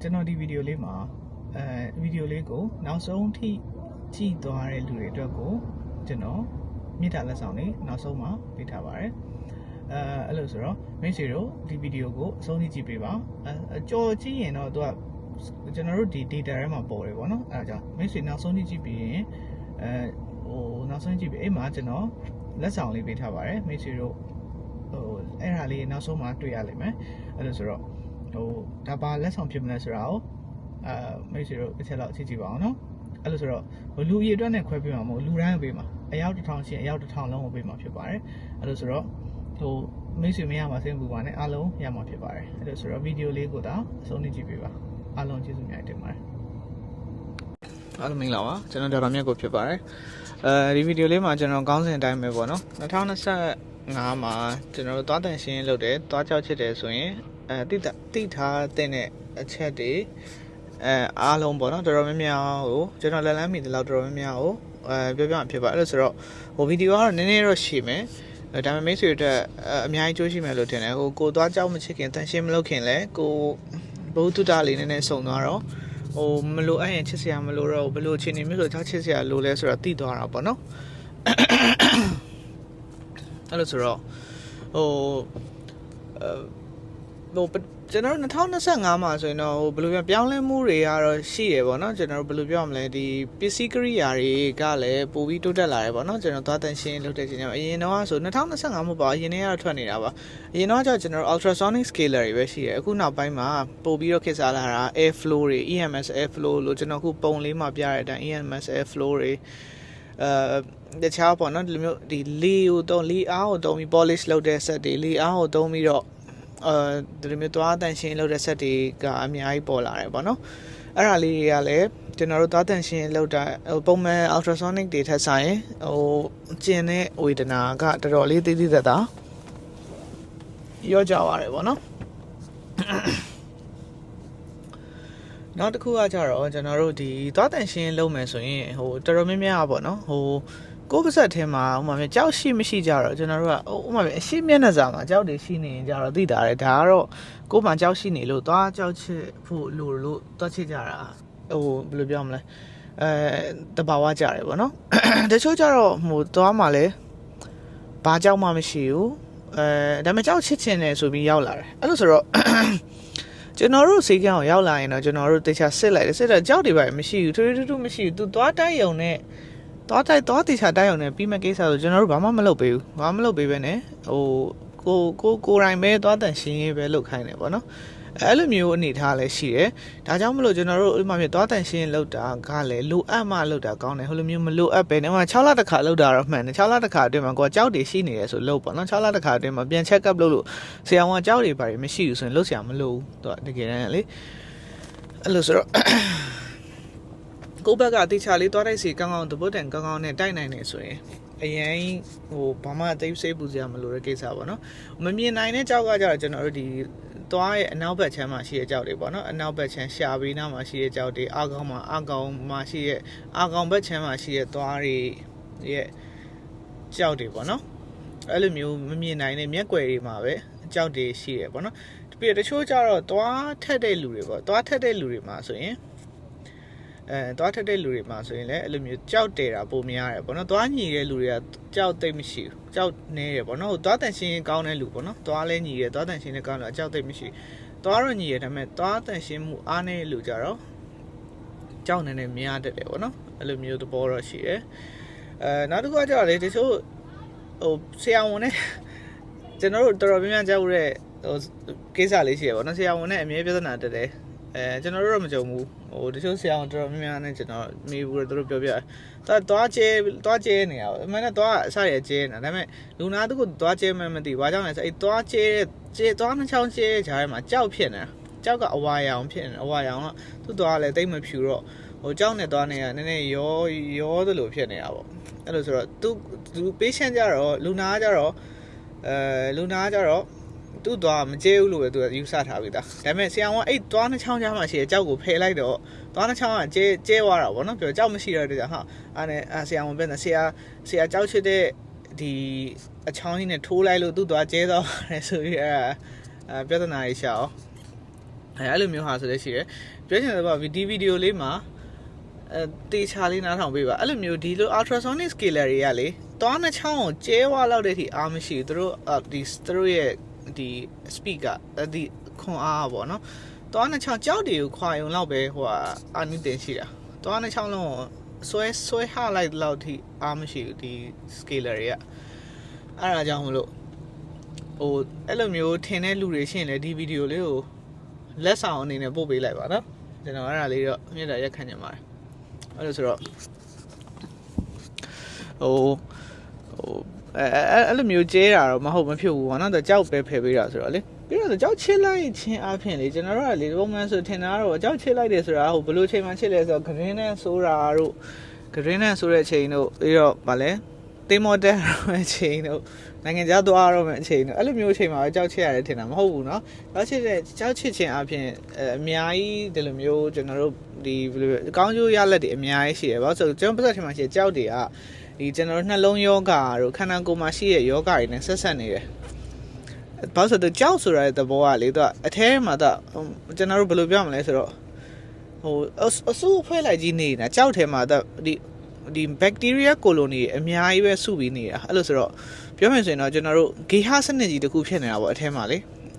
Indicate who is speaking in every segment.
Speaker 1: ကျွန်တော်ဒီဗီဒီယိုလေးမှာအဲဗီဒီယိုလေးကိုနောက်ဆုံးထိကြည့်သွားတဲ့လူတွေအတွက်ကိုကျွန်တော်မြစ်တာလက်ဆောင်လေးနောက်ဆုံးမှာပေးထားပါတယ်အဲအဲ့လိုဆိုတော့မိတ်ဆွေတို့ဒီဗီဒီယိုကိုအဆုံးထိကြည့်ပေးပါအဲကြော်ကြည့်ရင်တော့သူကကျွန်တော်တို့ဒီ data ထဲမှာပေါ်တယ်ပေါ့နော်အဲဒါကြောင့်မိတ်ဆွေနောက်ဆုံးထိကြည့်ပြီးရင်အဲဟိုနောက်ဆုံးကြည့်ပြီးအဲ့မှာကျွန်တော်လက်ဆောင်လေးပေးထားပါတယ်မိတ်ဆွေတို့ဟိုအဲ့ဒါလေးနောက်ဆုံးမှာတွေ့ရလိမ့်မယ်အဲ့လိုဆိုတော့ ဟိုဒါပါလက်ဆောင်ဖြစ်မလဲဆိုတာကိုအာမိတ်ဆွေတို့တစ်ချက်လောက်ကြည့်ကြည့်ပါအောင်နော်အဲ့လိုဆိုတော့ဟိုလူအီအတွက်နဲ့ခွဲပေးမှာမဟုတ်လူတိုင်းကိုပေးမှာအယောက်တစ်ထောင်ရှင်အယောက်တစ်ထောင်လုံးကိုပေးမှာဖြစ်ပါတယ်အဲ့လိုဆိုတော့ဟိုမိတ်ဆွေမရမှာစိတ်ပူပါနဲ့အားလုံးရမှာဖြစ်ပါတယ်အဲ့လိုဆိုတော့ဗီဒီယိုလေးကိုဒါအဆုံးထိကြည့်ပေးပါအားလုံးကျေးဇူးများတင်ပါတယ်အားလုံးမင်္ဂလာပါကျွန်တော်ဒေါက်တာမြတ်ကိုဖြစ်ပါတယ်အဲဒီဗီဒီယိုလေးမှာကျွန်တော်ကောင်းစဉ်အတိုင်းပဲပေါ့နော်2025မှာကျွန်တော်တို့သွားတန်ရှင်းလုပ်တယ်သွားကြောက်ချစ်တယ်ဆိုရင် အဲတိတိထားတဲ့အချက်တွေအဲအားလုံးပေါ့နော်တော်တော်များများကိုကျွန်တော်လက်လန်းမိတဲ့လောက်တော်တော်များများကိုအဲပြောပြမှာဖြစ်ပါအဲ့လိုဆိုတော့ဟိုဗီဒီယိုကတော့နည်းနည်းတော့ရှည်မယ်အဲဒါပေမဲ့မိတ်ဆွေတို့အတွက်အများကြီးကြိုးရှိမယ်လို့ထင်တယ်ဟိုကိုသွားကြောက်မချစ်ခင်တန်ရှင်းမလုပ်ခင်လဲကိုဘုသူတလေးနည်းနည်းစုံသွားတော့ဟိုမလို့အဲ့ရင်ချစ်စရာမလို့တော့ဘယ်လိုချင်းနေမျိုးဆိုချချစ်စရာလိုလဲဆိုတော့သိသွားတာပေါ့နော်အဲ့လိုဆိုတော့ဟို ဟိုကျွန်တော်2025မှာဆိုရင်တော့ဟိုဘယ်လိုပြောပြောင်းလဲမှုတွေကတော့ရှိရပေါ့နော်ကျွန်တော်ဘယ်လိုပြောမလဲဒီပစ္စည်းကရိယာတွေကလည်းပိုပြီးတိုးတက်လာတယ်ပေါ့နော်ကျွန်တော်သွားတန်ရှင်းလုပ်တဲ့ချိန်မှာအရင်တော့ဆို2025မှာပါအရင်တည်းကတော့ထွက်နေတာပါအရင်တော့ကျကျွန်တော် ultrasonic scaler တွေပဲရှိတယ်အခုနောက်ပိုင်းမှာပိုပြီးတော့ခေတ်စားလာတာ air flow တွေ EMS air flow လို့ကျွန်တော်အခုပုံလေးမှာပြရတဲ့အတိုင်း EMS air flow တွေအဲတခြားပေါ့နော်ဒီလိုမျိုးဒီလေကိုတုံးလေအားကိုတုံးပြီး polish လုပ်တဲ့ set တွေလေအားကိုတုံးပြီးတော့ အဲဒီလိုမျိုးသွားတန်ရှင်းလုပ်တဲ့ set တွေကအများကြီးပေါ်လာတယ်ပေါ့နော်အဲ့ဒါလေးတွေကလည်းကျွန်တော်တို့သွားတန်ရှင်းလုပ်တာဟိုပုံမှန် ultrasonic တွေထက်ဆိုင်ဟိုကျင်တဲ့ဝေဒနာကတော်တော်လေးသိသိသက်သာရောကြပါတယ်ပေါ့နော်နောက်တစ်ခုကကြတော့ကျွန်တော်တို့ဒီသွားတန်ရှင်းလုပ်မယ်ဆိုရင်ဟိုတော်တော်များများပေါ့နော်ဟို ကိုယ်ပါဆက်ထဲမှာဥမာမျိုးကြောက်ရှိမရှိကြတော့ကျွန်တော်တို့ကဥမာမျိုးအရှိမျက်နှာစာမှာကြောက်တွေရှိနေရင်ကြတော့သိတာတယ်ဒါကတော့ကိုယ်မှကြောက်ရှိနေလို့သွားကြောက်ချစ်ဖို့လို့လို့သွားချစ်ကြတာဟိုဘယ်လိုပြောမလဲအဲတဘာဝကြတယ်ပေါ့နော်တချို့ကြတော့ဟိုသွားမှလည်းဘာကြောက်မှမရှိဘူးအဲဒါပေမဲ့ကြောက်ချစ်ချင်တယ်ဆိုပြီးရောက်လာတယ်အဲ့လိုဆိုတော့ကျွန်တော်တို့စေကံကိုရောက်လာရင်တော့ကျွန်တော်တို့တခြားစစ်လိုက်တယ်စစ်တော့ကြောက်တွေပါမရှိဘူးထူးထူးထူးမရှိဘူးသူသွားတိုက်ရုံနဲ့ သွားတိုက်သွားတေချာတိုက်ရုံနဲ့ပြီးမဲ့ကိစ္စဆိုကျွန်တော်တို့ဘာမှမလုပ်ပေးဘူးဘာမှမလုပ်ပေးပဲနဲ့ဟိုကိုကိုကိုရိုင်းပဲသွားတန်ရှင်းရေးပဲလုပ်ခိုင်းတယ်ပေါ့နော်အဲ့လိုမျိုးအနေထားလည်းရှိတယ်ဒါကြောင့်မလို့ကျွန်တော်တို့ဥပမာပြသွားတန်ရှင်းလောက်တာကလည်းလိုအပ်မှလောက်တာကောင်းတယ်ဟိုလိုမျိုးမလိုအပ်ပဲနဲ့မှ6လတစ်ခါလောက်တာတော့မှန်တယ်6လတစ်ခါအတွင်းမှာကိုကကြောက်တွေရှိနေတယ်ဆိုလို့ပေါ့နော်6လတစ်ခါအတွင်းမှာပြန် check up လုပ်လို့ဆရာဝန်ကကြောက်တွေပါမရှိဘူးဆိုရင်လုပ်ဆရာမလိုဘူးသူကတကယ်တမ်းလေအဲ့လိုဆိုတော့ ကိုဘက်ကအသေးချာလေးသွားတိုက်စီကောင်းကောင်းတပုတ်တန်ကောင်းကောင်းနဲ့တိုက်နိုင်နေဆိုရင်အရင်ဟိုဘာမှသိစိတ်ပူစရာမလိုတဲ့ကိစ္စပေါ့နော်မမြင်နိုင်တဲ့ကြောက်ကကြတော့ကျွန်တော်တို့ဒီသွားရဲ့အနောက်ဘက်ချမ်းမှာရှိတဲ့ကြောက်တွေပေါ့နော်အနောက်ဘက်ချမ်းရှာပြီးနားမှာရှိတဲ့ကြောက်တွေအာကောင်မှာအာကောင်မှာရှိတဲ့အာကောင်ဘက်ချမ်းမှာရှိတဲ့သွားတွေရဲ့ကြောက်တွေပေါ့နော်အဲ့လိုမျိုးမမြင်နိုင်တဲ့မျက်ွယ်တွေမှာပဲကြောက်တွေရှိတယ်ပေါ့နော်ပြီးတော့တချို့ကြတော့သွားထက်တဲ့လူတွေပေါ့သွားထက်တဲ့လူတွေမှာဆိုရင် အဲသွားထက်တဲ့လူတွေမှာဆိုရင်လည်းအဲ့လိုမျိုးကြောက်တယ်တာပုံများတယ်ပေါ့နော်သွားညီတဲ့လူတွေကကြောက်သိမ့်မရှိဘူးကြောက်နေတယ်ပေါ့နော်သွားတန်ရှင်းကောင်းတဲ့လူပေါ့နော်သွားလဲညီတယ်သွားတန်ရှင်းလည်းကောင်းတယ်အကြောက်သိမ့်မရှိသွားတော့ညီတယ်ဒါပေမဲ့သွားတန်ရှင်းမှုအားနေတဲ့လူကြတော့ကြောက်နေနေများတတ်တယ်ပေါ့နော်အဲ့လိုမျိုးသဘောတော့ရှိတယ်အဲနောက်တစ်ခုကကြတော့လေတချို့ဟိုဆရာဝန်နဲ့ကျွန်တော်တို့တော်တော်များများကြောက်တဲ့ဟိုကိစ္စလေးရှိရပေါ့နော်ဆရာဝန်နဲ့အမြဲပြဿနာတက်တယ် အဲကျွန်တော်တို့တော့မကြုံဘူးဟိုတချို့ဆရာတော်တော်များများနဲ့ကျွန်တော်မေးဘူးတို့ပြောပြသွားသွားကျဲသွားကျဲနေရပါအမှန်နဲ့သွားအစရကျဲနေတာဒါပေမဲ့လူနာတခုသွားကျဲမှမသိဘာကြောင့်လဲဆိုအဲ့သွားကျဲကျဲသွားနှချောင်းကျဲဂျားထဲမှာကြောက်ဖြစ်နေတာကြောက်ကအဝါရောင်ဖြစ်နေအဝါရောင်တော့သူ့သွားလည်းတိတ်မဖြူတော့ဟိုကြောက်နေသွားနေတာနည်းနည်းရောရောသလိုဖြစ်နေတာပေါ့အဲ့လိုဆိုတော့သူသူ patient ကြတော့လူနာကြတော့အဲလူနာကြတော့ သူ့သွားမကျဲဘူးလို့ပဲသူကယူဆထားပြီးသားဒါပေမဲ့ဆရာကအဲ့သွားနှချောင်းကြားမှာရှိတဲ့ကြောက်ကိုဖယ်လိုက်တော့သွားနှချောင်းကကျဲကျဲသွားတာဗောနော်ပြောကြောက်မရှိတော့တဲ့ဟာအဲ့နဲ့ဆရာဝန်ပဲဆရာဆရာကြောက်ချစ်တဲ့ဒီအချောင်းကြီးနဲ့ထိုးလိုက်လို့သူ့သွားကျဲသွားတယ်ဆိုပြီးအဲ့ပြဿနာကြီးရှာအောင်အဲအဲ့လိုမျိုးဟာဆိုလည်းရှိတယ်ပြောချင်တယ်ပေါ့ဒီဗီဒီယိုလေးမှာအဲတေချာလေးနားထောင်ပေးပါအဲ့လိုမျိုးဒီလို ultrasonic scaler တွေကလေသွားနှချောင်းကိုကျဲဝါလောက်တဲ့အထိအားမရှိဘူးသူတို့ဒီသူတို့ရဲ့ ဒီ speaker ဒီခွန်အားပေါ့နော်သွားနှချောင်းကြောက်တွေကိုခွာယုံလောက်ပဲဟိုအာနိတင်ရှိတာသွားနှချောင်းလုံးကိုဆွဲဆွဲဟလိုက်လောက်ထိအားမရှိဘူးဒီ scaler တွေကအဲ့ဒါကြောင့်မလို့ဟိုအဲ့လိုမျိုးထင်တဲ့လူတွေရှိရင်လည်းဒီဗီဒီယိုလေးကိုလက်ဆောင်အနေနဲ့ပို့ပေးလိုက်ပါနော်ကျွန်တော်အဲ့ဒါလေးတော့မြင်တာရက်ခံနေပါတယ်အဲ့လိုဆိုတော့ဟိုဟို အဲအဲ့လိုမျိုးကျဲတာတော့မဟုတ်မဖြစ်ဘူးပေါ့နော်တော့ကြောက်ပဲဖယ်ပေးတာဆိုတော့လေပြီးတော့ကြောက်ချစ်လိုက်ချင်းအဖြစ်လေကျွန်တော်တို့ကလေပုံမှန်ဆိုထင်တာတော့ကြောက်ချစ်လိုက်တယ်ဆိုတာဟိုဘယ်လိုချိန်မှချစ်လဲဆိုတော့ဂရင်းနဲ့ဆိုတာတို့ဂရင်းနဲ့ဆိုတဲ့ချိန်တို့ပြီးတော့ဗာလဲတင်မော်တက်ရဲ့ချိန်တို့နိုင်ငံခြားသွားတော့မယ့်အချိန်တို့အဲ့လိုမျိုးအချိန်မှာကြောက်ချစ်ရတယ်ထင်တာမဟုတ်ဘူးเนาะကြောက်ချစ်တဲ့ကြောက်ချစ်ခြင်းအပြင်အများကြီးဒီလိုမျိုးကျွန်တော်တို့ဒီဘယ်လိုအကောင်းကျိုးရလက်တွေအများကြီးရှိတယ်ဘာလို့ဆိုတော့ကျွန်တော်ပတ်သက်ထင်မှာရှိကြောက်တွေက ဒီကျွန်တော်တို့နှလုံးယောဂါတို့ခန္ဓာကိုယ်မှာရှိတဲ့ယောဂါတွေနဲ့ဆက်ဆက်နေတယ်ဘာလို့ဆိုတော့ကြောက်ဆိုရတဲ့သဘောကလေသူကအထဲမှာတော့ကျွန်တော်တို့ဘယ်လိုပြောမလဲဆိုတော့ဟိုအဆူဖွဲ့လိုက်ကြီးနေတာကြောက်ထဲမှာတော့ဒီဒီ bacteria colony အများကြီးပဲစုပြီးနေတာအဲ့လိုဆိုတော့ပြောမယ်ဆိုရင်တော့ကျွန်တော်တို့ဂေဟစနစ်ကြီးတစ်ခုဖြစ်နေတာပေါ့အထဲမှာလေ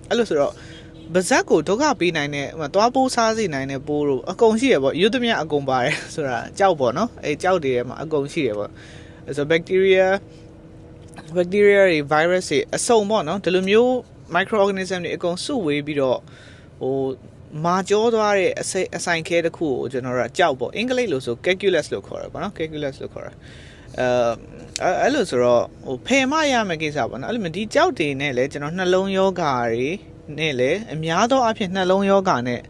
Speaker 1: အဲ့လိုဆိုတော့ပါဇက်ကိုဒုက္ခပေးနိုင်တဲ့ဟိုသွားပိုးစားစေနိုင်တဲ့ပိုးတို့အကုန်ရှိရပေါ့ရွတ်သမျှအကုန်ပါတယ်ဆိုတာကြောက်ပေါ့နော်အဲကြောက်တွေထဲမှာအကုန်ရှိရပေါ့ ဆို bacteria bacteria တွေ virus တွေအစုံပေါ့နော်ဒီလိုမျိုး microorganism တွေအကုန်စုဝေးပြီးတော့ဟိုမာကြောသွားတဲ့အစိအဆိုင်ခဲတစ်ခုကိုကျွန်တော်တို့ကကြောက်ပေါ့အင်္ဂလိပ်လို့ဆို calculus လို့ခေါ်တယ်ပေါ့နော် calculus လို့ခေါ်တယ်အဲအဲ့လိုဆိုတော့ဟိုဖယ်မရမယ့်ကိစ္စပေါ့နော်အဲ့လိုမျိုးဒီကြောက်တွေနဲ့လည်းကျွန်တော်နှလုံးယောဂါတွေနဲ့လည်းအများသောအားဖြင့်နှလုံးယောဂါနဲ့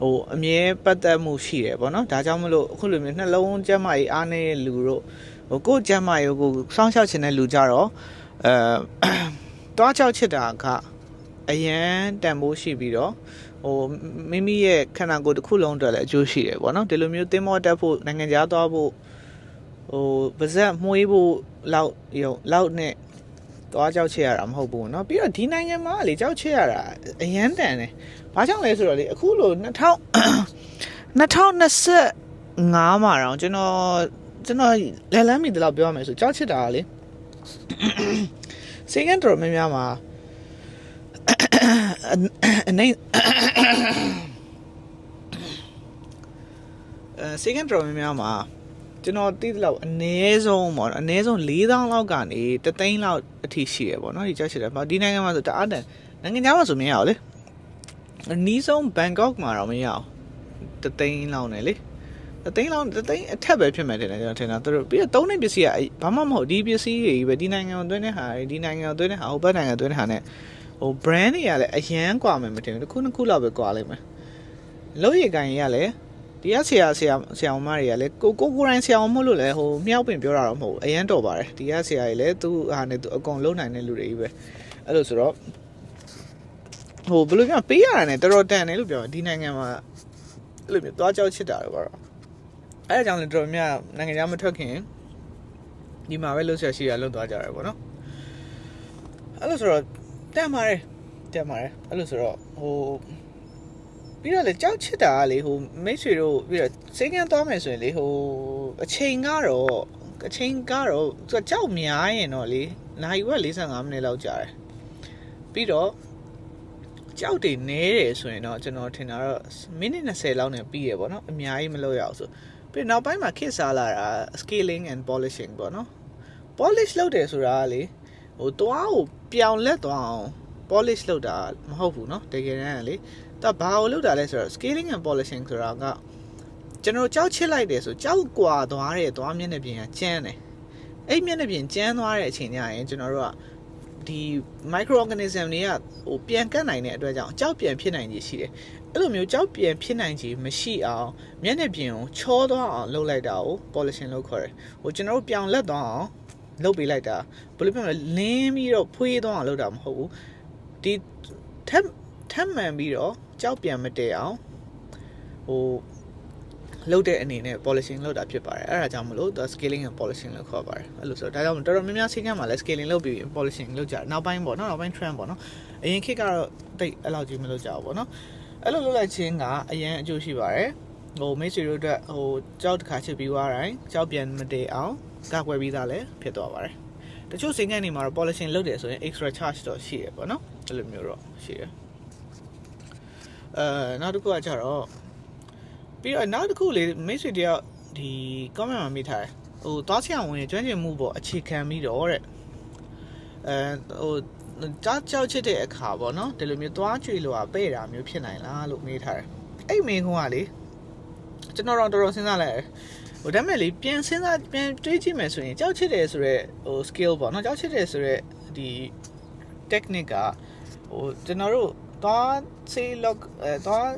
Speaker 1: ဟိုအမြဲပတ်သက်မှုရှိတယ်ပေါ့နော်ဒါကြောင့်မလို့အခုလိုမျိုးနှလုံးကျန်းမာရေးအားနေတဲ့လူတို့ ဟိုကိုယ်ကျန်းမာရေးကိုစောင့်ရှောက်ခြင်းတဲ့လူကြတော့အဲတွားချောက်ချစ်တာကအရန်တန်ဖိုးရှိပြီးတော့ဟိုမိမိရဲ့ခန္ဓာကိုယ်တစ်ခုလုံးအတွက်လည်းအကျိုးရှိတယ်ပေါ့နော်ဒီလိုမျိုးသင်္ဘောတက်ဖို့နိုင်ငံခြားသွားဖို့ဟိုပါဇက်မှုေးဖို့လောက်ရုံလောက်နဲ့သွားကြောက်ချရတာမဟုတ်ဘူးเนาะပြီးတော့ဒီနိုင်ငံမှာလေကြောက်ချရတာအရန်တန်တယ်ဘာကြောင့်လဲဆိုတော့လေအခုလို2000 2025မှာတော့ကျွန်တော် ကျွန်တော်လဲလန်းမိတယ်လို့ပြောရမယ်ဆိုကြောက်ချစ်တာလေစေကန်တော်များများမှာအနေအဲစေကန်တော်များများမှာကျွန်တော်သိသလောက်အနည်းဆုံးပေါ့နော်အနည်းဆုံး4000လောက်ကနေတသိန်းလောက်အထိရှိရပေါ့နော်ဒီကြောက်ချစ်တယ်ဒီနိုင်ငံမှာဆိုတအားတန်နိုင်ငံခြားမှာဆိုမရအောင်လေအနီးဆုံးဘန်ကောက်မှာတော့မရအောင်တသိန်းလောက်နဲ့လေ တသိန်းလောက်တသိန်းအထက်ပဲဖြစ်မယ်ထင်တယ်ကျွန်တော်ထင်တာသူတို့ပြီးတော့သုံးတဲ့ပစ္စည်းကဘာမှမဟုတ်ဒီပစ္စည်းတွေပဲဒီနိုင်ငံကိုသွင်းတဲ့ဟာဒီနိုင်ငံကိုသွင်းတဲ့ဟာဟိုဘက်နိုင်ငံသွင်းတဲ့ဟာ ਨੇ ဟို brand တွေကလည်းအရန်กว่าမယ်မထင်ဘူးတစ်ခုနှစ်ခုလောက်ပဲกว่าလိမ့်မယ်လို့ရကန်ရလည်းဒီကဆရာဆရာဆရာမတွေကလည်းကိုကိုကိုရိုင်းဆရာမလို့လည်းဟိုမြောက်ပင်ပြောတာတော့မဟုတ်ဘူးအရန်တော်ပါတယ်ဒီကဆရာကြီးလည်းသူ့ဟာနဲ့သူအကုန်လုံးနိုင်တဲ့လူတွေကြီးပဲအဲ့လိုဆိုတော့ဟိုဘယ်လိုပြောပေးရတာ ਨੇ တော်တော်တန်တယ်လို့ပြောဒီနိုင်ငံမှာအဲ့လိုမျိုးသွားကြောက်ချစ်တာတော့ အဲ့ဒါကြောင့်လည်းတော်တော်များနိုင်ငံခြားမထွက်ခင်ဒီမှာပဲလှုပ်ရှားရှိရလှုပ်သွားကြတယ်ပေါ့နော်အဲ့လိုဆိုတော့တက်ပါတယ်တက်ပါတယ်အဲ့လိုဆိုတော့ဟိုပြီးတော့လေကြောက်ချစ်တာကလေဟိုမိတ်ဆွေတို့ပြီးတော့စိတ်ကန်းသွားမယ်ဆိုရင်လေဟိုအချိန်ကတော့အချိန်ကတော့သူကြောက်များရင်တော့လေနိုင်က45မိနစ်လောက်ကြာတယ်ပြီးတော့ကြောက်တွေနဲတယ်ဆိုရင်တော့ကျွန်တော်ထင်တာတော့မိနစ်20လောက်နဲ့ပြီးရပေါ့နော်အများကြီးမလုပ်ရအောင်ဆို ပြီးနောက်ပိုင်းမှာခစ်စားလာတာ scaling and polishing ပေါ့နော် polish လုပ်တယ်ဆိုတာကလေဟိုတွားကိုပြောင်လက်သွားအောင် polish လုပ်တာမဟုတ်ဘူးเนาะတကယ်တမ်းကလေသူဘာကိုလုပ်တာလဲဆိုတော့ scaling and polishing ဆိုတာကကျွန်တော်ကြောက်ချစ်လိုက်တယ်ဆိုကြောက်ကွာသွားတဲ့သွားမျက်နှာပြင်ကကျန်းတယ်အဲ့မျက်နှာပြင်ကျန်းသွားတဲ့အချိန်ညရင်ကျွန်တော်တို့ကဒီ microorganism တွေကဟိုပြန်ကတ်နိုင်တဲ့အတွက်ကြောင့်ကြောက်ပြန်ဖြစ်နိုင်ခြေရှိတယ် အဲ့လိုမျိုးကြောက်ပြန်ဖြစ်နိုင်ခြေမရှိအောင်မျက်နှာပြင်ကိုချောသွားအောင်လုပ်လိုက်တာကို polishing လို့ခေါ်တယ်ဟိုကျွန်တော်တို့ပြောင်လက်သွားအောင်လုပ်ပေးလိုက်တာဘယ်လိုပြောမလဲလင်းပြီးတော့ဖွေးသွားအောင်လုပ်တာမဟုတ်ဘူးဒီထက်ထက်မှန်ပြီးတော့ကြောက်ပြန်မတည်အောင်ဟိုလုပ်တဲ့အနေနဲ့ polishing လုပ်တာဖြစ်ပါတယ်အဲ့ဒါကြောင့်မလို့သူ scaling and polishing လို့ခေါ်ပါတယ်အဲ့လိုဆိုတော့ဒါကြောင့်တော်တော်များများစီးကမ်းမှာလည်း scaling လုပ်ပြီး polishing လုပ်ကြတယ်နောက်ပိုင်းပေါ့နော်နောက်ပိုင်း trend ပေါ့နော်အရင်ခေတ်ကတော့တိတ်အဲ့လောက်ကြီးမလုပ်ကြဘူးပေါ့နော် အဲ့လိုလုပ်လိုက်ခြင်းကအရင်အကျိုးရှိပါတယ်ဟိုမိတ်ဆွေတို့အတွက်ဟိုကြောက်တစ်ခါချစ်ပြီးသွားတိုင်းကြောက်ပြန်မတည်အောင်ကကွယ်ပြီးသားလည်းဖြစ်သွားပါတယ်တချို့စင်ကန်တွေမှာတော့ polishing လုပ်တယ်ဆိုရင် extra charge တော့ရှိရပေါ့နော်အဲ့လိုမျိုးတော့ရှိတယ်အဲနောက်တစ်ခုကကြတော့ပြီးတော့နောက်တစ်ခုလေမိတ်ဆွေတယောက်ဒီ comment မှာမိထားတယ်ဟိုသွားချင်အောင်ဝင်ကျွမ်းကျင်မှုပေါ့အခြေခံပြီးတော့တဲ့ အဲဟိုကြားကြောက်ချစ်တဲ့အခါပေါ့နော်ဒီလိုမျိုးသွားကြွေလို့อ่ะပဲ့တာမျိုးဖြစ်နိုင်လားလို့မေးထားတယ်အဲ့မင်းကလေကျွန်တော်တော့တော်တော်စဉ်းစားလိုက်ဟိုဒါမဲ့လေပြန်စဉ်းစားပြန်တွေးကြည့်မယ်ဆိုရင်ကြောက်ချစ်တယ်ဆိုတော့ဟို skill ပေါ့နော်ကြောက်ချစ်တယ်ဆိုတော့ဒီ technique ကဟိုကျွန်တော်တို့သွားစေး log အဲသွား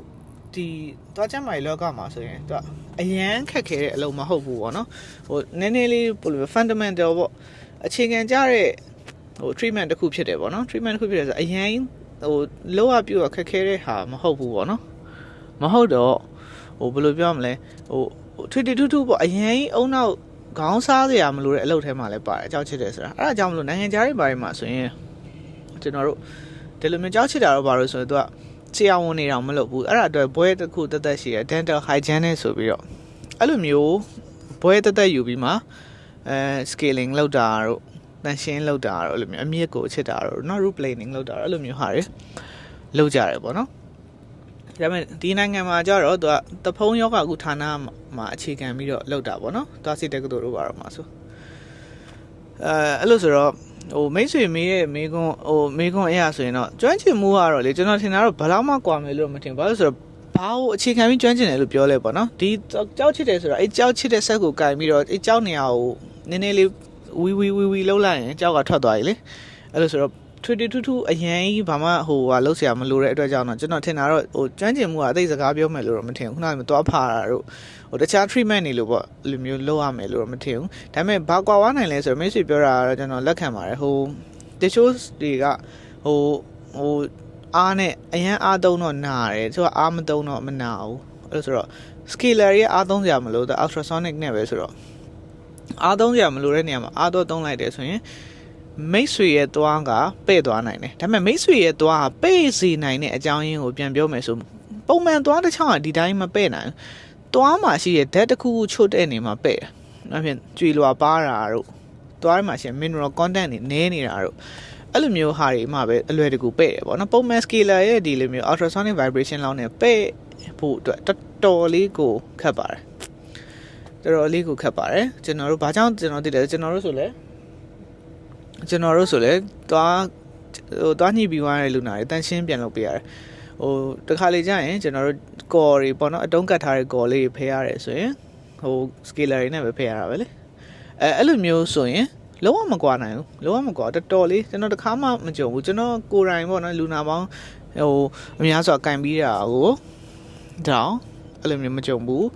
Speaker 1: ဒီသွားချမ်းမိုင်လောကမှာဆိုရင်သူကအရန်ခက်ခဲတဲ့အလုပ်မဟုတ်ဘူးပေါ့နော်ဟိုနည်းနည်းလေးဘယ်လို fundamental ပေါ့အခြေခံကြတဲ့ ဟို treatment တစ်ခုဖြစ်တယ်ပေါ့နော် treatment တစ်ခုဖြစ်တယ်ဆိုအရင်ဟိုလောကပြုတ်ခက်ခဲတဲ့ဟာမဟုတ်ဘူးပေါ့နော်မဟုတ်တော့ဟိုဘယ်လိုပြောမလဲဟိုထွေထွေထူးထူးပေါ့အရင်အုံနောက်ခေါင်းစားစရာမလိုတဲ့အလုပ်ထဲမှာလည်းပါတယ်အကြောက်ချစ်တယ်ဆိုတာအဲ့ဒါကြောင့်မလို့နိုင်ငံခြားတွေဘာတွေမှာဆိုရင်ကျွန်တော်တို့ဒီလိုမျိုးကြောက်ချစ်တာတော့ဘာလို့ဆိုရင်သူကဆရာဝန်နေတော့မလုပ်ဘူးအဲ့ဒါအတွက်ဘွဲတစ်ခုတက်တက်ရှိရ dental hygienist ဆိုပြီးတော့အဲ့လိုမျိုးဘွဲတက်တက်ယူပြီးမှအဲ scaling လောက်တာတို့ တန်ရှင်းလောက်တာတို့အဲ့လိုမျိုးအမြင့်ကိုချစ်တာတို့နော် root planing လောက်တာတို့အဲ့လိုမျိုးဟာတွေလောက်ကြတယ်ပေါ့နော်ဒါပေမဲ့ဒီနိုင်ငံမှာကျတော့သူကတဖုံးယောဂကုဌာနမှာအခြေခံပြီးတော့လောက်တာပေါ့နော်သွားစစ်တက္ကသိုလ်တို့ပါတော့မှာဆိုအဲအဲ့လိုဆိုတော့ဟိုမိတ်ဆွေမေးရဲ့မေးခွန်းဟိုမေးခွန်းအရာဆိုရင်တော့ကျွမ်းကျင်မှုကတော့လေကျွန်တော်ထင်တာတော့ဘယ်လောက်မှကွာမယ်လို့မထင်ဘာလို့ဆိုတော့ဘာကိုအခြေခံပြီးကျွမ်းကျင်တယ်လို့ပြောလဲပေါ့နော်ဒီကြောက်ချစ်တယ်ဆိုတော့အဲကြောက်ချစ်တဲ့ဆက်ကိုကင်ပြီးတော့အဲကြောက်နေရကိုနည်းနည်းလေး ဝီဝီဝီဝီလှုပ်လိုက်ရင်ကြောက်ကထွက်သွားပြီလေအဲ့လိုဆိုတော့ထွေထွေထူးထူးအရင်ကြီးဘာမှဟိုဟာလှုပ်เสียမလို့တဲ့အတွက်ကြောင့်တော့ကျွန်တော်ထင်တာတော့ဟိုကျွမ်းကျင်မှုကအသိစကားပြောမယ်လို့တော့မထင်ဘူးခုနကသွားဖာတာတို့ဟိုတခြား treatment နေလို့ပေါ့လူမျိုးလုပ်ရမယ်လို့တော့မထင်ဘူးဒါပေမဲ့ဘာကွာဝါနိုင်လဲဆိုတော့မိတ်ဆွေပြောတာတော့ကျွန်တော်လက်ခံပါတယ်ဟိုတချို့တွေကဟိုဟိုအားနဲ့အရန်အားသုံးတော့နာတယ်သူကအားမသုံးတော့မနာဘူးအဲ့လိုဆိုတော့ scaler ရဲ့အားသုံးစရာမလိုတဲ့ ultrasonic နဲ့ပဲဆိုတော့ အားသုံးစရာမလိုတဲ့နေရာမှာအားတော့သုံးလိုက်တယ်ဆိုရင်မိတ်ဆွေရဲ့သွားကပဲ့သွားနိုင်တယ်ဒါပေမဲ့မိတ်ဆွေရဲ့သွားကပဲ့စေနိုင်တဲ့အကြောင်းရင်းကိုပြန်ပြောမယ်ဆိုပုံမှန်သွားတစ်ချောင်းကဒီတိုင်းမပဲ့နိုင်သွားမှာရှိတဲ့ဓာတ်တစ်ခုခုချို့တဲ့နေမှာပဲ့တယ်။အပြင်ကြွေလွာပါတာတို့သွားမှာရှိ mineral content တွေနည်းနေတာတို့အဲ့လိုမျိုးဟာတွေမှပဲအလွယ်တကူပဲ့တယ်ပေါ့နော်ပုံမှန် scalar ရဲ့ဒီလိုမျိုး ultrasonic vibration လောက်နဲ့ပဲ့ဖို့အတွက်တော်တော်လေးကိုခက်ပါတယ် တော်တော်လေးကိုခက်ပါတယ်ကျွန်တော်တို့ဘာကြောင့်ကျွန်တော်သိတယ်ကျွန်တော်တို့ဆိုလဲကျွန်တော်တို့ဆိုလဲသွားဟိုသွားညှိပြီးသွားတဲ့လူနာတွေတန်ရှင်းပြန်လုပ်ပေးရတယ်ဟိုတခါလေကြာရင်ကျွန်တော်တို့ကော်တွေပေါ့နော်အတုံးကတ်ထားတဲ့ကော်လေးတွေဖယ်ရတယ်ဆိုရင်ဟို scalar တွေနဲ့ပဲဖယ်ရတာပဲလေအဲအဲ့လိုမျိုးဆိုရင်လုံးဝမကွာနိုင်ဘူးလုံးဝမကွာတော်တော်လေးကျွန်တော်တခါမှမကြုံဘူးကျွန်တော်ကိုယ်တိုင်ပေါ့နော်လူနာပေါင်းဟိုအများစွာကင်ပြီးတာကိုတောင်းအဲ့လိုမျိုးမကြုံဘူး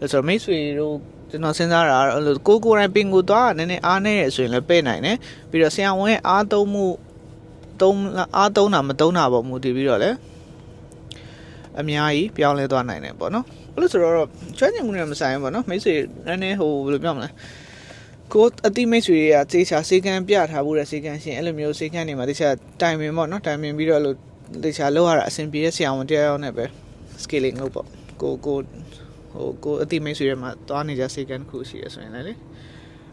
Speaker 1: အဲ့ဆိုမိတ်ဆွေတို့ ကျွန်တော်စဉ်းစားတာအဲ့လိုကိုကိုယ်တိုင်ပင်ကိုသွားနည်းနည်းအားနေရဆိုရင်လည်းပဲ့နိုင်တယ်ပြီးတော့ဆရာဝန်ရဲ့အားသုံးမှုသုံးအားသုံးတာမသုံးတာပေါ့မူတည်ပြီးတော့လည်းအများကြီးပြောင်းလဲသွားနိုင်တယ်ပေါ့နော်အဲ့လိုဆိုတော့ကျွမ်းကျင်မှုနဲ့မဆိုင်ဘူးပေါ့နော်မိတ်ဆွေနည်းနည်းဟိုဘယ်လိုပြောမလဲကိုအတိမိတ်ဆွေတွေကသေချာစေကံပြထားဖို့တဲ့စေကံရှင်အဲ့လိုမျိုးစေကံနေမှာသေချာတိုင်ပင်ပေါ့နော်တိုင်ပင်ပြီးတော့လို့သေချာလောက်ရတာအဆင်ပြေတဲ့ဆရာဝန်တရားရောက်နေပဲ scaling လုပ်ပေါ့ကိုကို ဟိုကိုအတိမိတ်ဆွေတွေမှာသွားနေကြစေကံတစ်ခုရှိရဆိုရင်လည်းလေ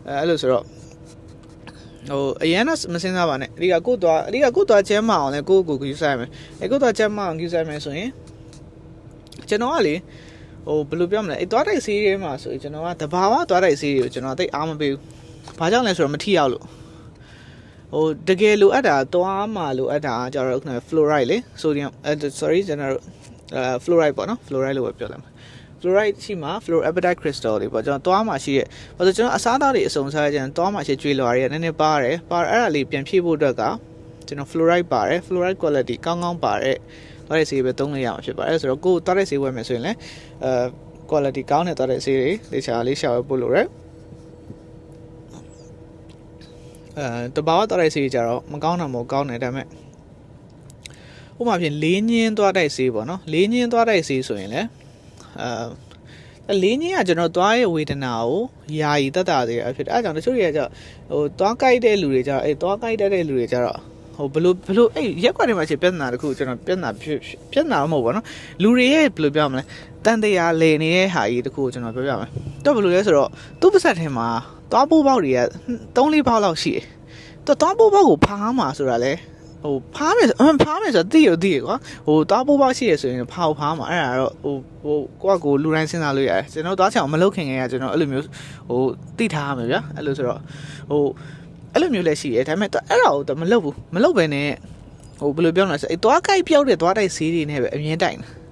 Speaker 1: အဲအဲ့လိုဆိုတော့ဟိုအရင်ကမစင်းစားပါနဲ့အဓိကကိုသွားအဓိကကိုသွားချမ်းမအောင်လဲကိုကိုကိုယူဆိုင်မယ်အဲကိုသွားချမ်းမအောင်ယူဆိုင်မယ်ဆိုရင်ကျွန်တော်ကလေဟိုဘယ်လိုပြောမလဲအဲသွားတိုက်စီးရဲမှာဆိုရင်ကျွန်တော်ကတဘာဝသွားတိုက်စီးတွေကိုကျွန်တော်သိအားမပေးဘူးဘာကြောင့်လဲဆိုတော့မထိရောက်လို့ဟိုတကယ်လိုအပ်တာသွားမှာလိုအပ်တာကျတော့ခုန fluoride လေ sodium အဲ sorry ကျွန်တော်အဲ fluoride ပေါ့နော် fluoride လို့ပဲပြောလိုက်မှာ fluoride ရှိမှာ fluorapatite crystal တွေပေါ့ကျွန်တော်သွားမှာရှိရဲ့ဘာလို့ကျွန်တော်အစားအသောက်တွေအစုံစားကြရင်သွားမှာရှိကျွေးလွာတွေကနည်းနည်းပါတယ်ပါအဲ့ဒါလေးပြန်ဖြည့်ဖို့အတွက်ကကျွန်တော် fluoride ပါတယ် fluoride quality ကောင်းကောင်းပါတယ်သွားတဲ့ဆေးပဲသုံးလို့ရမှာဖြစ်ပါတယ်ဆိုတော့ကိုယ်သွားတဲ့ဆေးဝယ်မယ်ဆိုရင်လည်းအဲ quality ကောင်းတဲ့သွားတဲ့ဆေးတွေလေချာလေးရှာဝယ်ပို့လို့ရတယ်အဲတဘာဝသွားတဲ့ဆေးကြတော့မကောင်းတာမဟုတ်ကောင်းတယ်ဒါပေမဲ့ဥပမာဖြင့်လေးညင်းသွားတဲ့ဆေးပေါ့နော်လေးညင်းသွားတဲ့ဆေးဆိုရင်လည်း အဲလေးညင်းကကျွန်တော်သွားရဲ့ဝေဒနာကိုယာယီတက်တာသေးရဖြစ်တယ်အဲကြောင့်တချို့တွေကကြောဟိုသွားကြိုက်တဲ့လူတွေကြတော့အဲသွားကြိုက်တဲ့လူတွေကြတော့ဟဟိုဘလို့ဘလို့အဲ့ရက်ကွက်ထဲမှာရှိပြဿနာတခုကျွန်တော်ပြဿနာဖြစ်ပြဿနာတော့မဟုတ်ပါနော်လူတွေရဲ့ဘယ်လိုပြောမလဲတန်တရားလေနေတဲ့ဟာကြီးတခုကိုကျွန်တော်ပြောပြမယ်တော့ဘယ်လိုလဲဆိုတော့သူ့ပါဆက်ထဲမှာသွားပိုးပေါက်တွေက3 4ပေါက်လောက်ရှိတယ်တော့သွားပိုးပေါက်ကိုဖားမှာဆိုတာလဲ ဟိုဖားမယ်အမှဖားမယ်ဆိုတော့သိရသိရကွာဟိုသွားပိုးပေါက်ရှိရဆိုရင်ဖားကိုဖားမှာအဲ့ဒါတော့ဟိုဟိုကိုကကိုလူတိုင်းစဉ်းစားလို့ရတယ်ကျွန်တော်သွားချင်အောင်မလုပ်ခင်ကကျွန်တော်အဲ့လိုမျိုးဟိုသိထားရမယ်ဗျာအဲ့လိုဆိုတော့ဟိုအဲ့လိုမျိုးလည်းရှိတယ်ဒါပေမဲ့အဲ့ဒါကိုတော့မလုပ်ဘူးမလုပ်ဘဲနဲ့ဟိုဘယ်လိုပြောမလဲဆိုအဲ့သွားကြိုက်ပြောက်တဲ့သွားတိုက်ဆေးတွေနဲ့ပဲအမြင်တိုင်တယ်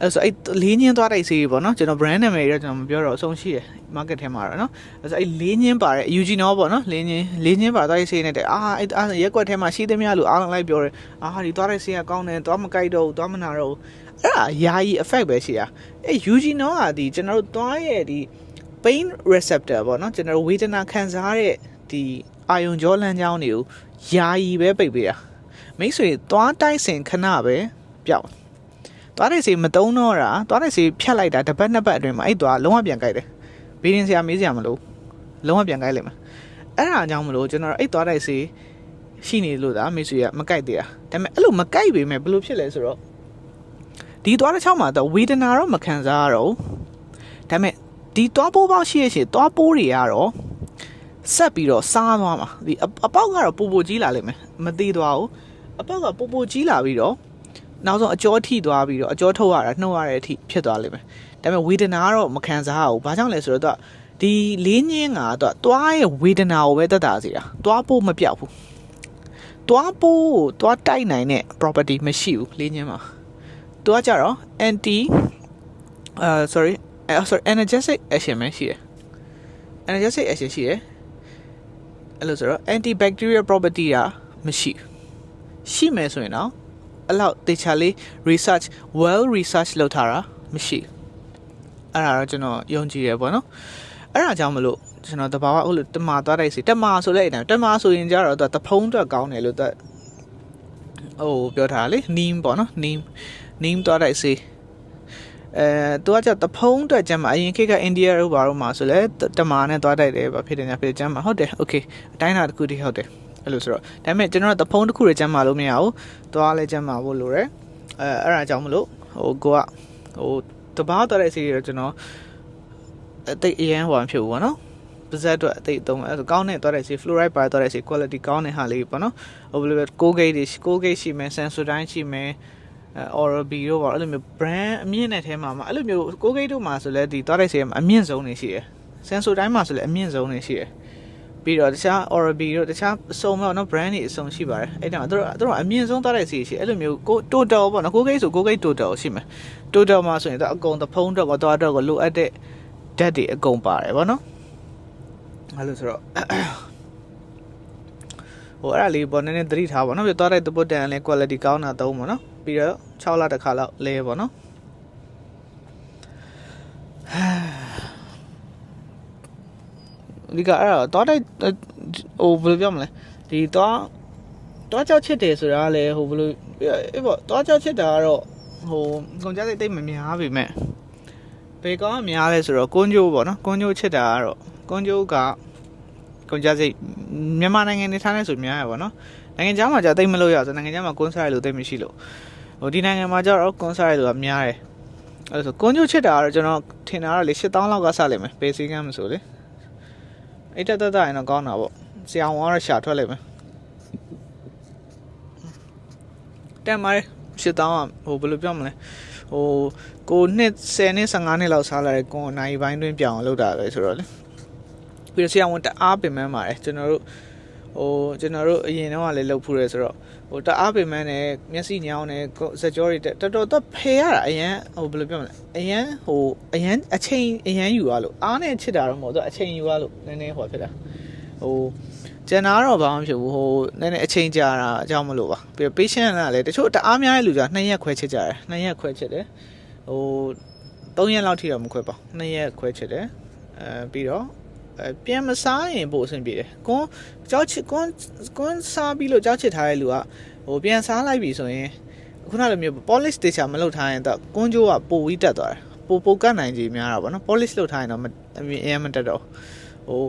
Speaker 1: အဲ့ဆိုအဲ့လေးညင်းသွားတိုက်ဆေးတွေပေါ့နော်ကျွန်တော် brand နာမည်တော့ကျွန်တော်မပြောတော့အဆုံးရှိတယ် market ထဲမှာတော့နော်အဲ့ဆိုအဲ့လေးညင်းပါတဲ့ UG နော်ပေါ့နော်လေးညင်းလေးညင်းပါသွားတိုက်ဆေးနဲ့တဲ့အာအဲ့ရက်ကွက်ထဲမှာရှိသမျှလူအားလုံးလိုက်ပြောတယ်အာဒီသွားတိုက်ဆေးကကောင်းတယ်သွားမကြိုက်တော့ဘူးသွားမနာတော့ဘူးအဲ့ဒါယာယီ effect ပဲရှိတာအဲ့ UG နော်ကဒီကျွန်တော်တို့သွားရဲ့ဒီ pain receptor ပေါ့နော်ကျွန်တော်တို့ဝေဒနာခံစားတဲ့ဒီအာယုံကြောလမ်းကြောင်းတွေကိုယာယီပဲပိတ်ပေးတာမိတ်ဆွေသွားတိုက်စင်ခဏပဲပျောက် သွားတဲ့စီမတုံးတော့တာသွားတဲ့စီဖြတ်လိုက်တာတစ်ပတ်နှစ်ပတ်အတွင်းမှာအဲ့သွားလုံးဝပြန်ကြိုက်တယ်ဘေးရင်ဆရာမေးစရာမလိုလုံးဝပြန်ကြိုက်လိမ့်မယ်အဲ့ဒါကြောင့်မလို့ကျွန်တော်အဲ့သွားတဲ့စီရှိနေလို့ဒါမိတ်ဆွေကမကြိုက်သေးတာဒါပေမဲ့အဲ့လိုမကြိုက်ပေမဲ့ဘယ်လိုဖြစ်လဲဆိုတော့ဒီသွားတဲ့ချောင်းမှာတော့ဝေဒနာတော့မခံစားရတော့ဒါပေမဲ့ဒီသွားပိုးပေါက်ရှိရရှိသွားပိုးတွေကတော့ဆက်ပြီးတော့စားသွားမှာဒီအပေါက်ကတော့ပူပူကြီးလာလိမ့်မယ်မသေးသွားဘူးအပေါက်ကပူပူကြီးလာပြီးတော့ နောက်ဆုံးအကျောထိသွားပြီးတော့အကျောထုတ်ရတာနှုတ်ရတဲ့အထိဖြစ်သွားလိမ့်မယ်ဒါပေမဲ့ဝေဒနာကတော့မခံစားရဘူးဘာကြောင့်လဲဆိုတော့ဒီလေးညင်းကတော့သွားရဲ့ဝေဒနာကိုပဲတက်တာစီတာသွားဖို့မပြောက်ဘူးသွားဖို့သွားတိုက်နိုင်တဲ့ property မရှိဘူးလေးညင်းမှာသွားကြတော့ anti အာ sorry uh, sorry energetic action ပဲရှိတယ် energetic action ရှိတယ်အဲ့လိုဆိုတော့ antibacterial property ကမရှိရှိမယ်ဆိုရင်တော့ အဲ့လောက်တေချာလေး research well research လုပ်ထားတာမရှိအဲ့ဒါတော့ကျွန်တော်ယုံကြည်ရပေါ့နော်အဲ့ဒါကြောင့်မလို့ကျွန်တော်တဘာဝဟုတ်လို့တမာသွားတိုက်စီတမာဆိုလဲအဲ့ဒါတမာဆိုရင်ကြတော့သူတဖုံးအတွက်ကောင်းတယ်လို့သူဟိုပြောထားလေ neem ပေါ့နော် neem neem သွားတိုက်စီအဲသူကကြတဖုံးအတွက်ကျမ်းမှာအရင်ခေတ်ကအိန္ဒိယတို့ဘာလို့မှာဆိုလဲတမာနဲ့သွားတိုက်တယ်ဗဖြစ်တယ်ညာဖြစ်ကျမ်းမှာဟုတ်တယ်โอเคအတိုင်းတာတစ်ခုတည်းဟုတ်တယ် အဲ့လိုဆိုတော့ဒါပေမဲ့ကျွန်တော်တဖုံးတစ်ခုတွေကျမ်းမာလို့မရဘူးသွားလဲကျမ်းမာဖို့လိုတယ်အဲအဲ့ဒါကြောင့်မလို့ဟိုကိုကဟိုတဘာသွားတဲ့စီတွေကျွန်တော်အသိအရင်ဟိုမဖြစ်ဘူးပေါ့နော်ပါဇက်အတွက်အသိအသုံးအဲဆိုကောင်းတဲ့သွားတဲ့စီ fluoride ပါသွားတဲ့စီ quality ကောင်းတဲ့ဟာလေးပေါ့နော်ဟိုဘယ်လိုပဲ Colgate တွေ Colgate ရှိမယ် Sensodyne ရှိမယ်အဲ Oral B တို့ပေါ့အဲ့လိုမျိုး brand အမြင့်တဲ့ထဲမှာမှာအဲ့လိုမျိုး Colgate တို့မှာဆိုလဲဒီသွားတဲ့စီမှာအမြင့်ဆုံးနေရှိတယ် Sensodyne မှာဆိုလဲအမြင့်ဆုံးနေရှိတယ် ပြီးတော့တခြား Oral B တို့တခြားအစုံတော့နော် brand တွေအစုံရှိပါတယ်အဲ့ဒါတို့တို့အမြင့်ဆုံးသွားတဲ့စီရှိအဲ့လိုမျိုးကို total ပေါ့နော် Colgate ဆို Colgate total ရှိမယ် total မှာဆိုရင်တော့အကုန်သဖုံးတော့တော့တော့လိုအပ်တဲ့ဓာတ်တွေအကုန်ပါတယ်ဗောနော်အဲ့လိုဆိုတော့ဟိုအဲ့ဒါလေးပေါ့နည်းနည်းသတိထားပါနော်ပြီးတော့တဲ့တပုတ်တန်လည်း quality ကောင်းတာသုံးပါနော်ပြီးတော့6လတစ်ခါလောက်လဲပါနော် ဒီကအဲ့တော့တော့တဲ့ဟိုဘယ်လိုပြောမလဲဒီတော့တော့ကြောက်ချစ်တယ်ဆိုတာလည်းဟိုဘယ်လိုအေးပေါ့တော့ကြောက်ချစ်တာကတော့ဟိုကုန်ကြစိတ်တိတ်မများပေမဲ့ပေကောင်းများလဲဆိုတော့ကွန်းကျိုးပေါ့နော်ကွန်းကျိုးချစ်တာကတော့ကွန်းကျိုးကကုန်ကြစိတ်မြန်မာနိုင်ငံနေထားနေဆိုများရပါတော့နိုင်ငံခြားမှာじゃတိတ်မလို့ရဆိုနိုင်ငံခြားမှာကွန်းစားရလို့တိတ်မရှိလို့ဟိုဒီနိုင်ငံမှာကျတော့ကွန်းစားရလို့ကများတယ်အဲ့ဆိုကွန်းကျိုးချစ်တာကတော့ကျွန်တော်ထင်တာတော့လေ8000လောက်ကစလိမ့်မယ်ပေစီကမ်းမဆိုလေ အဲ့တက်တက်ရင်တော့ကောင်းတာပေါ့ဆရာဝန်ကတော့ရှာထွက်လိမ့်မယ်တန်ပါတယ်8000ကဟိုဘယ်လိုပြောမလဲဟိုကိုနှစ်10နှစ်15နှစ်လောက်စားလာတဲ့ကွန်နိုင်ပိုင်းတွင်းပြောင်းအောင်လုပ်တာပဲဆိုတော့လေပြီးတော့ဆရာဝန်တအားပင်ပန်းပါတယ်ကျွန်တော်တို့ ဟိုကျွန်တော်တို့အရင်တော့လည်းလုပ်ဖူးတယ်ဆိုတော့ဟိုတအားပင်ပန်းတယ်မျက်စိညောင်းတယ်စကြောတွေတော်တော်တော့ဖယ်ရတာအရန်ဟိုဘယ်လိုပြောမလဲအရန်ဟိုအရန်အချိန်အရန်ယူရလို့အားနဲ့ချစ်တာတော့မဟုတ်တော့အချိန်ယူရလို့နည်းနည်းဟိုဖြစ်တာဟိုကျန်တာတော့ဘာမှမဖြစ်ဘူးဟိုနည်းနည်းအချိန်ကြာတာအကြောင်းမလို့ပါပြီးတော့ patient ကလည်းတချို့တအားများတဲ့လူက2ရက်ခွဲချစ်ကြတယ်2ရက်ခွဲချစ်တယ်ဟို3ရက်လောက်ထိတော့မခွဲပါ2ရက်ခွဲချစ်တယ်အဲပြီးတော့အဲ ပြန်မစားရင်ပို့အဆင်ပြေတယ်ကွန်းကြောက်ချစ်ကွန်းကွန်းစားပြီးလို့ကြောက်ချစ်ထားတဲ့လူကဟိုပြန်စားလိုက်ပြီဆိုရင်ခုနလိုမျိုး polish တေချာမလုပ်ထားရင်တော့ကွန်းကျိုးကပိုပြီးတက်သွားတယ်ပိုပိုကတ်နိုင်ကြီးများတာပေါ့နော် polish လုပ်ထားရင်တော့အမြင်အရင်မတက်တော့ဟို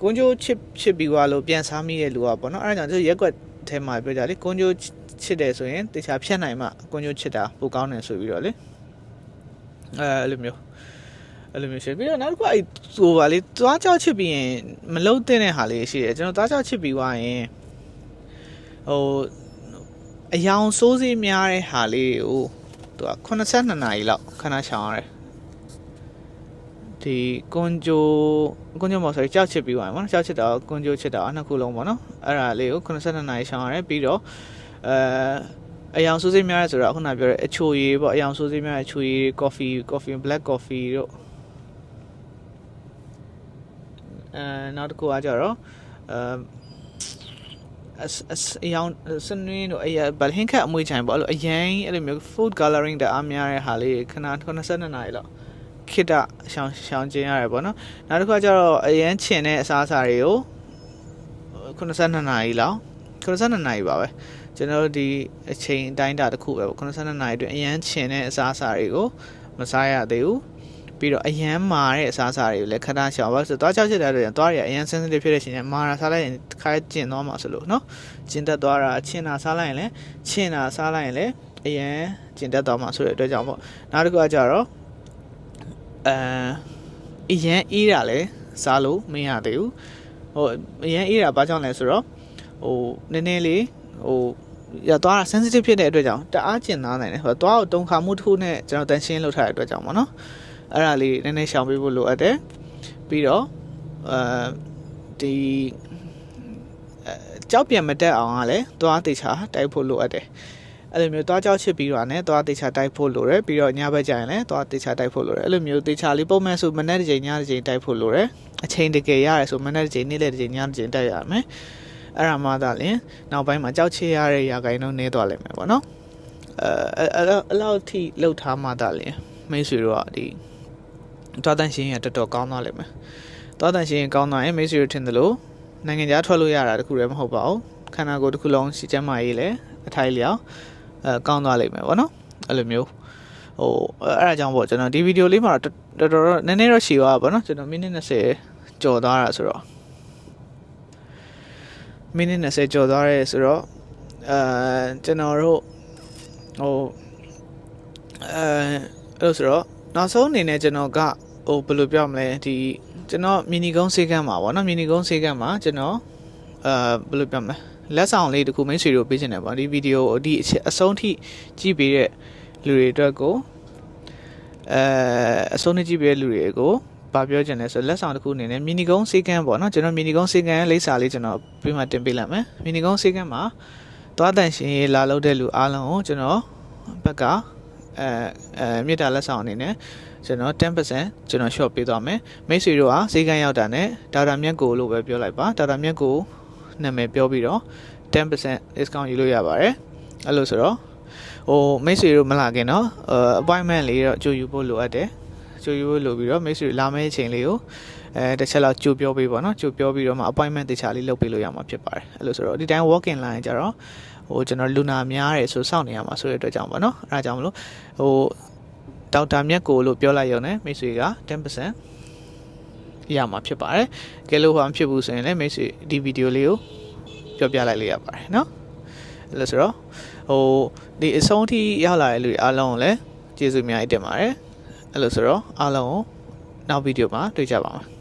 Speaker 1: ကွန်းကျိုးချစ်ချစ်ပြီးွားလို့ပြန်စားမိတဲ့လူကပေါ့နော်အဲ့ဒါကြောင့်သူရက်ွက်ထဲမှာပြောကြလေကွန်ဂျိုချစ်တယ်ဆိုရင်တခြားဖြတ်နိုင်မှကွန်ဂျိုချစ်တာပိုကောင်းတယ်ဆိုပြီးတော့လေအဲအဲ့လိုမျိုး အဲ့လိုမျိုးရှိပြီးတော့နောက်တစ်ခုအဲ့ဟိုပါလေသွားကြောက်ချစ်ပြီးရင်မလုံးတဲ့ဟာလေးရှိတယ်ကျွန်တော်သွားကြောက်ချစ်ပြီးွားရင်ဟိုအယောင်စိုးစေးများတဲ့ဟာလေးကိုသူက82နာရီလောက်ခဏချောင်းရတယ်ဒီကွန်ဂျိုကွန်ဂျိုမော်ဆိုကြောက်ချစ်ပြီးွားရင်ပေါ့နော်ကြောက်ချစ်တာကွန်ဂျိုချစ်တာနှစ်ခုလုံးပေါ့နော်အဲ့ဒါလေးကို82နာရီချောင်းရတယ်ပြီးတော့အဲအယောင်စိုးစေးများရဲဆိုတော့ခုနပြောတဲ့အချိုရည်ပေါ့အယောင်စိုးစေးများတဲ့အချိုရည် coffee coffee black coffee တို့ အဲနောက်တစ်ခုကကြတော့အဲအယောင်စနင်းတို့အရာဗလဟင်းခတ်အမွေးချိုင်ပေါ့အဲ့လိုအရင်အဲ့လိုမျိုး food coloring တအားများတဲ့ဟာလေးခဏ82နာရီလောက်ခိတရှောင်းရှောင်းကျင်းရတယ်ပေါ့နော်နောက်တစ်ခုကကြတော့အရင်ချင်တဲ့အစားအစာတွေကို82နာရီလောက်82နာရီပါပဲကျွန်တော်တို့ဒီအချိန်အတိုင်းတာတစ်ခုပဲပေါ့82နာရီအတွင်းအရန်ချင်တဲ့အစားအစာတွေကိုမစားရသေးဘူး ပြီးတော့အရန်မာတဲ့အစားအစာတွေကိုလည်းခဏရှောင်ပါဆိုတော့သွားချောက်ချက်တဲ့အတွက်သွားရအရန် sensitive ဖြစ်တဲ့ရှင်နဲ့မာတာစားလိုက်ရင်ခါကျင်သွားမှာဆိုလို့နော်ကျင်တက်သွားတာချင်တာစားလိုက်ရင်လည်းချင်တာစားလိုက်ရင်လည်းအရန်ကျင်တက်သွားမှာဆိုတဲ့အတွက်ကြောင့်ပေါ့နောက်တစ်ခုကကြတော့အဲအရန်အေးတာလည်းစားလို့မရသေးဘူးဟိုအရန်အေးတာဘာကြောင့်လဲဆိုတော့ဟိုနည်းနည်းလေးဟိုရသွားတာ sensitive ဖြစ်တဲ့အတွက်ကြောင့်တအားကျင်သားနိုင်တယ်ဟိုသွားတော့တုံခါမှုတစ်ခုနဲ့ကျွန်တော်တန်ရှင်းလုပ်ထားတဲ့အတွက်ကြောင့်ပေါ့နော် အဲ့ဒါလေးနည်းနည်းရှောင်ပေးဖို့လိုအပ်တယ်ပြီးတော့အဲဒီကြောက်ပြန်မတက်အောင်ကလည်းသွားတေချာတိုက်ဖို့လိုအပ်တယ်အဲ့လိုမျိုးသွားကြောက်ချစ်ပြီးတော့ねသွားတေချာတိုက်ဖို့လိုတယ်ပြီးတော့ညဘက်ကျရင်လည်းသွားတေချာတိုက်ဖို့လိုတယ်အဲ့လိုမျိုးတေချာလေးပုံမှန်ဆိုမနေ့တစ်ချိန်ညတစ်ချိန်တိုက်ဖို့လိုတယ်အချိန်တကယ်ရတယ်ဆိုမနေ့တစ်ချိန်နေ့လယ်တစ်ချိန်ညတစ်ချိန်တိုက်ရမယ်အဲ့ဒါမှသာလင်နောက်ပိုင်းမှာကြောက်ချရတဲ့ရာဂိုင်းတော့နည်းသွားလိမ့်မယ်ပေါ့နော်အဲအဲ့လောက်ထိလှုပ်ထားမှသာလင်မိတ်ဆွေတို့ကဒီ သွားတန်ရှင်းရတော်တော်ကောင်းသွားလိမ့်မယ်သွားတန်ရှင်းကောင်းသွားရင်မိတ်ဆွေတို့ထင်တယ်လို့နိုင်ငံခြားထွက်လို့ရတာတခုတည်းမဟုတ်ပါဘူးခန္ဓာကိုယ်တစ်ခုလုံးစီကျမ်းမာရေးလည်းအထိုက်လျောက်အဲကောင်းသွားလိမ့်မယ်ပေါ့နော်အဲ့လိုမျိုးဟိုအဲ့ဒါကြောင့်ပေါ့ကျွန်တော်ဒီဗီဒီယိုလေးမှာတော်တော်နည်းနည်းတော့ရှည်သွားပါပေါ့နော်ကျွန်တော်မိနစ်20ကျော်သွားတာဆိုတော့မိနစ်20ကျော်သွားရဲဆိုတော့အဲကျွန်တော်တို့ဟိုအဲအဲ့လိုဆိုတော့ နောက်ဆုံးအနေနဲ့ကျွန်တော်ကဟိုဘယ်လိုပြောမလဲဒီကျွန်တော်မီနီကုန်းစေးကမ်းမှာပေါ့နော်မီနီကုန်းစေးကမ်းမှာကျွန်တော်အဲဘယ်လိုပြောမလဲလက်ဆောင်လေးတခုမိတ်ဆွေတို့ပေးချင်တယ်ပေါ့ဒီဗီဒီယိုဒီအဆုံးထိကြည့်ပေးတဲ့လူတွေအတွက်ကိုအဲအဆုံးထိကြည့်ပေးတဲ့လူတွေကိုဘာပြောချင်လဲဆိုလက်ဆောင်တစ်ခုအနေနဲ့မီနီကုန်းစေးကမ်းပေါ့နော်ကျွန်တော်မီနီကုန်းစေးကမ်းလိပ်စာလေးကျွန်တော်ပြီးမှတင်ပေးလိုက်မယ်မီနီကုန်းစေးကမ်းမှာသွားတန်ရှင်ရေးလာလုပ်တဲ့လူအားလုံးကိုကျွန်တော်ဘက်က အဲမြေတာလက်ဆောင်အနေနဲ့ကျွန်တော်10%ကျွန်တော် short ပေးသွားမယ်မိတ်ဆွေတို့ဟာဈေးကမ်းရောက်တာနဲ့ဒေါက်တာမြတ်ကိုလို့ပဲပြောလိုက်ပါဒေါက်တာမြတ်ကိုနာမည်ပြောပြီးတော့10% discount ယူလို့ရပါတယ်အဲ့လိုဆိုတော့ဟိုမိတ်ဆွေတို့မလာခင်တော့ appointment လေးတော့ကြိုယူဖို့လိုအပ်တယ်ကြိုယူဖို့လိုပြီးတော့မိတ်ဆွေလာမယ့်အချိန်လေးကိုအဲတစ်ချက်လောက်ကြိုပြောပေးပါတော့ကြိုပြောပြီးတော့မှ appointment တခြားလေးလုပ်ပေးလို့ရမှာဖြစ်ပါတယ်အဲ့လိုဆိုတော့ဒီတိုင်း walk in line ကြတော့ ဟိုကျွန်တော်လူနာများတယ်ဆိုစောင့်နေရမှာဆိုတဲ့အတွက်ကြောင့်ပေါ့နော်အဲဒါကြောင့်မလို့ဟိုဒေါက်တာမြက်ကိုလို့ပြောလိုက်ရုံနဲ့မိတ်ဆွေက10%ရမှာဖြစ်ပါတယ်ကဲလို့ဟောဖြစ်ဘူးဆိုရင်လည်းမိတ်ဆွေဒီဗီဒီယိုလေးကိုပြောပြလိုက်လေးရပါတယ်နော်အဲလို့ဆိုတော့ဟိုဒီအဆုံးထိရောက်လာတဲ့လူတွေအားလုံးကိုလည်းကျေးဇူးများအပ်တင်ပါတယ်အဲလို့ဆိုတော့အားလုံးကိုနောက်ဗီဒီယိုမှာတွေ့ကြပါမယ်